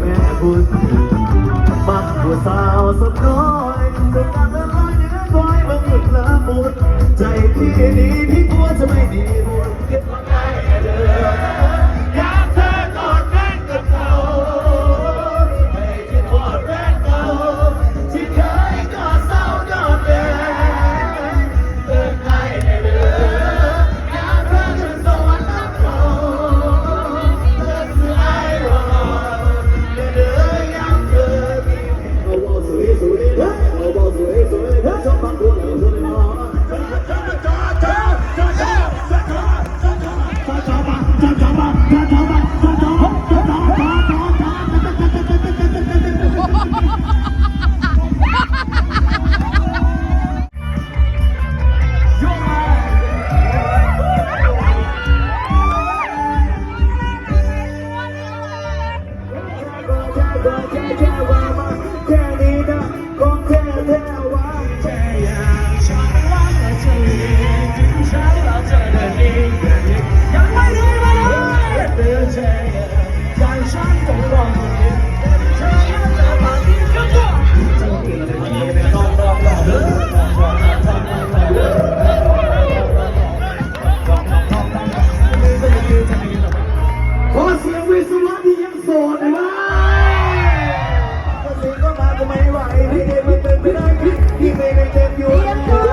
แม่บุญบักบัวสาวสดน้อยก็ตามละลายเนน้อลอยบังหยุดละบุญใจพี่นี้พี่กลัวจะไม่มีบุญเ我天天，我们天天。Gracias.